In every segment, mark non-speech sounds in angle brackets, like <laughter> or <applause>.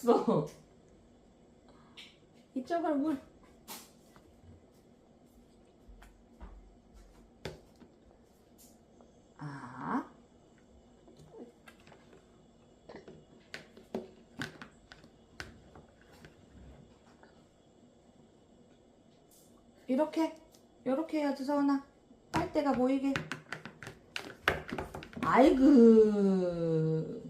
없어. <laughs> 이쪽으로 물. 아. 이렇게 이렇게 해야지 서은아 빨대가 보이게 아이고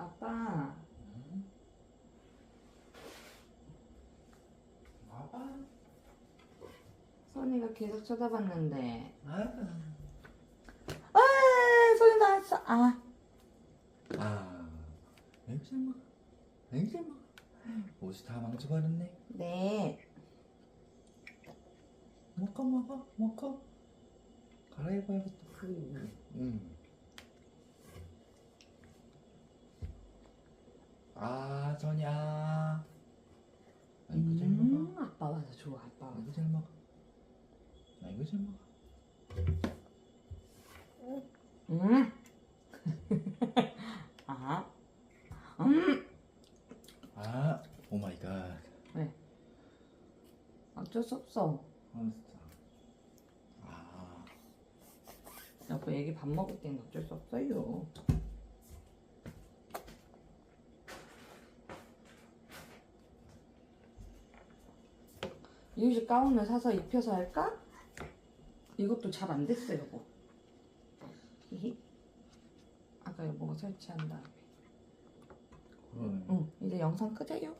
아. 아빠 아빠. 선이가 계속 쳐다봤는데 아. 아 손이 나왔어 아 아. 냄새 먹어. 냄새 먹어. 옷이 다 망쳐버렸네. 네. 먹어 먹어 먹어. 갈아입어야겠다. 응. 아 전이야. 아이고 잘 먹어. 음, 아빠 와서 좋아 아빠 와서 아이고 잘 먹어. 아이고 잘 먹어. 음. <laughs> 아. 음. 아, 오 마이 갓. 어쩔 수 없어. 몬스터. 아, 아빠 애기 밥 먹을 땐 어쩔 수 없어요. 이유식 가운을 사서 입혀서 할까? 이것도 잘 안 됐어. 히히. 아까 여보가 설치한 다음에. 그러네. 응, 이제 영상 끄재요.